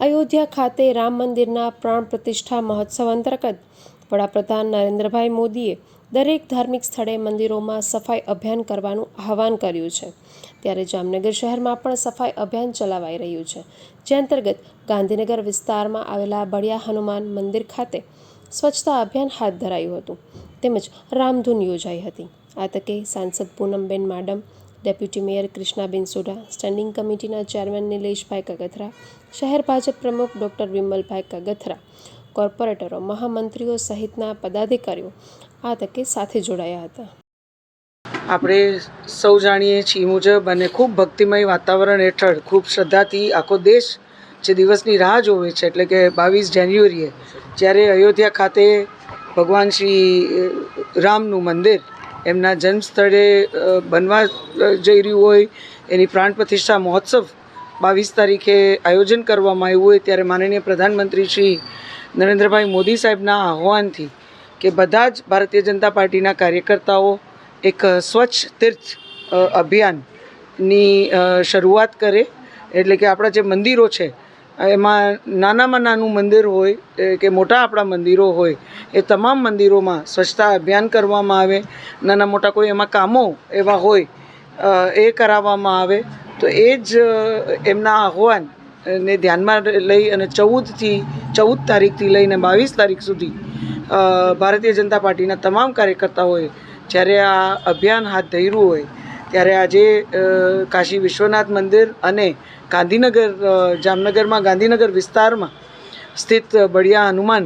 અયોધ્યા ખાતે રામ મંદિરના પ્રાણ પ્રતિષ્ઠા મહોત્સવ અંતર્ગત વડાપ્રધાન નરેન્દ્રભાઈ મોદીએ દરેક ધાર્મિક સ્થળે મંદિરોમાં સફાઈ અભિયાન કરવાનું આહવાન કર્યું છે. ત્યારે જામનગર શહેરમાં પણ સફાઈ અભિયાન ચલાવાઈ રહ્યું છે. જે અંતર્ગત ગાંધીનગર વિસ્તારમાં આવેલા બળિયા હનુમાન મંદિર ખાતે સ્વચ્છતા અભિયાન હાથ ધરાયું હતું. તેમજ રામધૂન યોજાઈ હતી. આ તકે સાંસદ Poonamben Maadam deputy mayor Krishnaben Sodha standing કમિટીના ચેરમેન નિલેશભાઈ કગથરા, શહેર ભાજપ પ્રમુખ ડૉક્ટર વિમલભાઈ કગથરા, કોર્પોરેટરો, મહામંત્રીઓ સહિતના પદાધિકારીઓ આ તકે સાથે જોડાયા હતા. આપણે સૌ જાણીએ છીએ મુજબ અને ખૂબ ભક્તિમય વાતાવરણ હેઠળ ખૂબ શ્રદ્ધાથી આખો દેશ જે દિવસની રાહ જોવે છે, એટલે કે બાવીસ જાન્યુઆરીએ જ્યારે અયોધ્યા ખાતે ભગવાન શ્રી રામનું મંદિર એમના જન્મસ્થળે બનવા જઈ રહ્યું હોય, એની પ્રાણ પ્રતિષ્ઠા મહોત્સવ બાવીસ તારીખે આયોજન કરવામાં આવ્યું હોય, ત્યારે માનનીય પ્રધાનમંત્રી શ્રી નરેન્દ્રભાઈ મોદી સાહેબના આહવાનથી કે બધા જ ભારતીય જનતા પાર્ટીના કાર્યકર્તાઓ એક સ્વચ્છ તીર્થ અભિયાનની શરૂઆત કરે. એટલે કે આપણા જે મંદિરો છે એમાં નાનામાં નાનું મંદિર હોય કે મોટા આપણા મંદિરો હોય, એ તમામ મંદિરોમાં સ્વચ્છતા અભિયાન કરવામાં આવે. નાના મોટા કોઈ એમાં કામો એવા હોય એ કરાવવામાં આવે. તો એ જ એમના આહવાન ને ધ્યાનમાં લઈ અને ચૌદથી, ચૌદ તારીખથી લઈને બાવીસ તારીખ સુધી ભારતીય જનતા પાર્ટીના તમામ કાર્યકર્તાઓએ જ્યારે આ અભિયાન હાથ ધર્યું હોય ત્યારે આજે કાશી વિશ્વનાથ મંદિર અને ગાંધીનગર જામનગરમાં, ગાંધીનગર વિસ્તારમાં સ્થિત બળિયા હનુમાન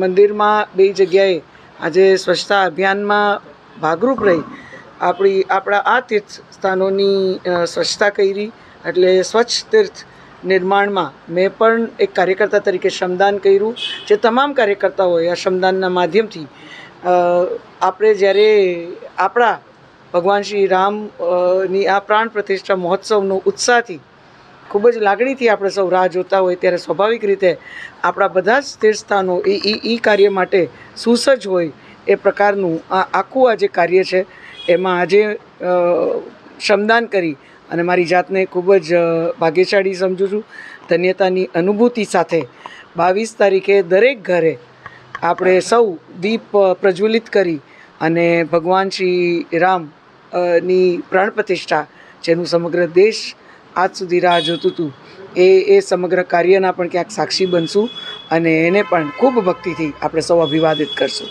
મંદિરમાં બે જગ્યાએ આજે સ્વચ્છતા અભિયાનમાં ભાગરૂપ રહી. આપણી, આપણા આ તીર્થ સ્થાનોની સ્વચ્છતા કરી એટલે સ્વચ્છ તીર્થ નિર્માણમાં મેં પણ એક કાર્યકર્તા તરીકે શ્રમદાન કર્યું. જે તમામ કાર્યકર્તાઓએ આ શ્રમદાનના માધ્યમથી આપણે જ્યારે આપણા ભગવાન શ્રી રામની આ પ્રાણ પ્રતિષ્ઠા મહોત્સવનો ઉત્સાહથી, ખૂબ જ લાગણીથી આપણે સૌ રાહ જોતા હોય ત્યારે સ્વાભાવિક રીતે આપણા બધા જ તીર્થસ્થાનો એ એ કાર્ય માટે સુસજ્જ હોય એ પ્રકારનું આ આખું આ જે કાર્ય છે, એમાં આજે શ્રમદાન કરી અને મારી જાતને ખૂબ જ ભાગ્યશાળી સમજું છું. ધન્યતાની અનુભૂતિ સાથે બાવીસ તારીખે દરેક ઘરે આપણે સૌ દીપ પ્રજ્વલિત કરી અને ભગવાન શ્રી રામ ની પ્રાણ પ્રતિષ્ઠા જેનું સમગ્ર દેશ આજ સુધી રાહ જોતું હતું. એ એ સમગ્ર કાર્યના પણ ક્યાંક સાક્ષી બનશું અને એને પણ ખૂબ ભક્તિથી આપણે સૌ અભિવાદિત કરશું.